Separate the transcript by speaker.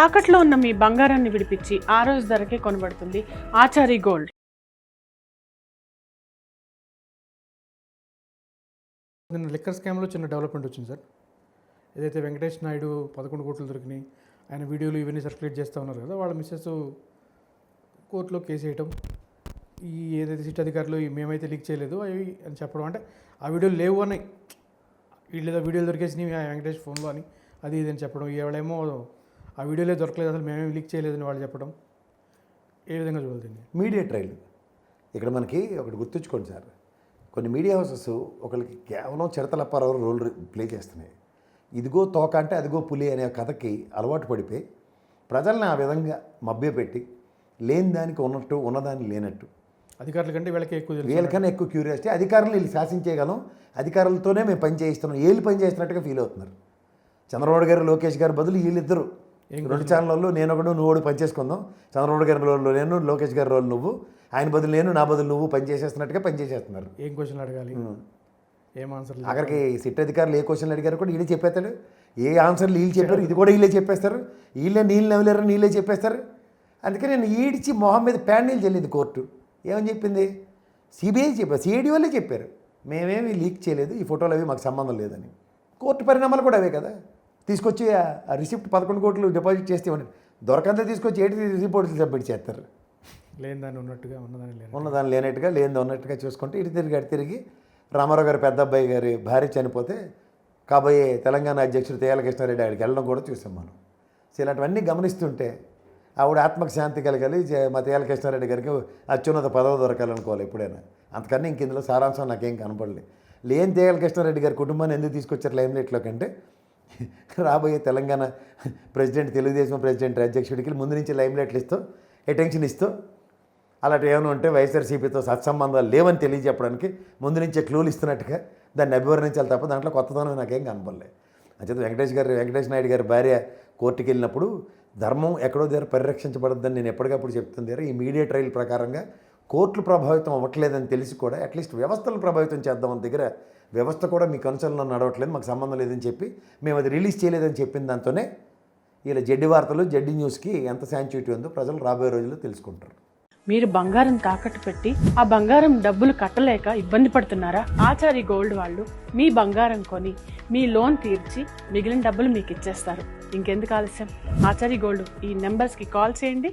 Speaker 1: తాకట్లో ఉన్న మీ బంగారాన్ని విడిపించి ఆ రోజు ధరకే కొనబడుతుంది ఆచారి గోల్డ్.
Speaker 2: నిన్న లిక్కర్ స్కామ్లో చిన్న డెవలప్మెంట్ వచ్చింది సార్. ఏదైతే వెంకటేష్ నాయుడు పదకొండు కోట్లు దొరికినాయి ఆయన వీడియోలు ఇవన్నీ సర్క్యులేట్ చేస్తూ ఉన్నారు కదా వాళ్ళ మిస్సెస్ కోర్టులో కేసు వేయటం ఈ ఏదైతే సిట్ అధికారులు మేమైతే లీక్ చేయలేదు అవి అని చెప్పడం అంటే ఆ వీడియోలు లేవు అని వీళ్ళు ఏదో వీడియోలు దొరికేసినాయి ఆ వెంకటేష్ ఫోన్లో అని అది ఇది అని చెప్పడం ఎవడేమో ఆ వీడియోలే దొరకలేదు అసలు మేమేం లీక్ చేయలేదని వాళ్ళు చెప్పడం. ఏ విధంగా చూడాలి
Speaker 3: మీడియా ట్రైల్. ఇక్కడ మనకి ఒకటి గుర్తుంచుకోండి సార్. కొన్ని మీడియా హౌసెస్ ఒకరికి కేవలం చిరతలప్పారావు రోల్ ప్లే చేస్తున్నాయి. ఇదిగో తోక అంటే అదిగో పులి అనే కథకి అలవాటు పడిపోయి ప్రజల్ని ఆ విధంగా మభ్యపెట్టి లేని దానికి ఉన్నట్టు ఉన్నదాన్ని లేనట్టు.
Speaker 2: అధికారుల కంటే వీళ్ళకి ఎక్కువ
Speaker 3: వీళ్ళకన్నా ఎక్కువ క్యూరియాసిటీ. అధికారులు వీళ్ళు శాసించేయగలం. అధికారులతోనే మేము పని చేయిస్తున్నాం. వీళ్ళు పని చేస్తున్నట్టుగా ఫీల్ అవుతున్నారు. చంద్రబాబు గారు లోకేష్ గారు బదులు వీళ్ళిద్దరు రెండు ఛానళ్ళలో నేను ఒకడు నువ్వు ఒకడు పనిచేసుకుందాం చంద్రబాబు గారి రోల్లో నేను లోకేష్ గారి రోల్ నువ్వు. ఆయన బదులు నేను నా బదులు నువ్వు పని చేసేస్తున్నట్టుగా పని చేసేస్తున్నారు.
Speaker 2: ఏం క్వశ్చన్లు అడగాలి? ఏం ఆన్సర్
Speaker 3: అక్కడికి సిట్ అధికారులు ఏ క్వశ్చన్లు అడిగారు కూడా వీళ్ళే చెప్పేస్తాడు. ఏ ఆన్సర్లు వీళ్ళు చెప్పారు ఇది కూడా వీళ్ళే చెప్పేస్తారు. వీళ్ళే నీళ్ళు నవ్వలేరు నీళ్ళే చెప్పేస్తారు. అందుకే నేను ఈడ్చి మొహం మీద ప్యానీలు చెల్లింది కోర్టు. ఏమని చెప్పింది? సిబిఐ చెప్పారు సిఐడి వాళ్ళే చెప్పారు. మేమేమి లీక్ చేయలేదు ఈ ఫోటోలు అవి మాకు సంబంధం లేదని. కోర్టు పరిణామాలు కూడా అవే కదా. తీసుకొచ్చి రిసిప్ట్ పదకొండు కోట్లు డిపాజిట్ చేస్తే ఇవ్వండి. దొరకంతా తీసుకొచ్చి ఏంటి రిపోర్ట్లు సబ్మిట్ చేస్తారు.
Speaker 2: లేని దాన్ని ఉన్నట్టుగా ఉన్నదాన్ని లేని
Speaker 3: ఉన్నదాన్ని లేనట్టుగా లేనిది ఉన్నట్టుగా చూసుకుంటే ఇటు తిరిగి అటు తిరిగి రామారావు గారి పెద్ద అబ్బాయి గారి భార్య చనిపోతే కాబోయే తెలంగాణ అధ్యక్షుడు తేయాల కృష్ణారెడ్డి ఆడికి వెళ్ళడం కూడా చూసాం మనం. సో ఇలాంటివన్నీ గమనిస్తుంటే ఆవిడ ఆత్మకు శాంతి కలగాలి మా తేయాల కృష్ణారెడ్డి గారికి అత్యున్నత పదవి దొరకాలనుకోవాలి ఎప్పుడైనా. అంతకన్నా ఇంక ఇందులో సారాంశం నాకేం కనపడలేదు లేని తేయాల కృష్ణారెడ్డి గారి కుటుంబాన్ని ఎందుకు తీసుకొచ్చారు లైమ్లైట్లో కంటే రాబోయే తెలంగాణ ప్రెసిడెంట్ తెలుగుదేశం ప్రెసిడెంట్ అధ్యక్షుడికి ముందు నుంచి లైమ్లైట్లు ఇస్తూ అటెన్షన్ ఇస్తూ అలాంటి ఏమైనా ఉంటే వైఎస్ఆర్సీపీతో సత్సంబంధాలు లేవని తెలియజెప్పడానికి ముందు నుంచే క్లూలు ఇస్తున్నట్టుగా దాన్ని అభివర్ణించాలి తప్ప దాంట్లో కొత్తదనం నాకేం కనపడలే అంచేత వెంకటేష్ గారు వెంకటేష్ నాయుడు గారి భార్య కోర్టుకి వెళ్ళినప్పుడు ధర్మం ఎక్కడో దగ్గర పరిరక్షించబడద్దని నేను ఎప్పటికప్పుడు చెప్తుంది ఈ మీడియా ట్రయల్ ప్రకారంగా కోర్టులు ప్రభావితం అవ్వట్లేదని తెలిసి కూడా అట్లీస్ట్ వ్యవస్థలు ప్రభావితం చేద్దామని దగ్గర వ్యవస్థ కూడా మీ కన్సర్న్లో నడవట్లేదు మాకు సంబంధం లేదని చెప్పి మేము అది రిలీజ్ చేయలేదని చెప్పిన దాంతోనే ఇలా జడ్డి వార్తలు జడ్డి న్యూస్కి ఎంత శాంచుటీ ఉందో ప్రజలు రాబోయే రోజుల్లో తెలుసుకుంటారు.
Speaker 1: మీరు బంగారం తాకట్టు పెట్టి ఆ బంగారం డబ్బులు కట్టలేక ఇబ్బంది పడుతున్నారా? ఆచారి గోల్డ్ వాళ్ళు మీ బంగారం కొని మీ లోన్ తీర్చి మిగిలిన డబ్బులు మీకు ఇచ్చేస్తారు ఇంకెందుకు ఆలస్యం? ఆచారి గోల్డ్ ఈ నెంబర్స్కి కాల్ చేయండి.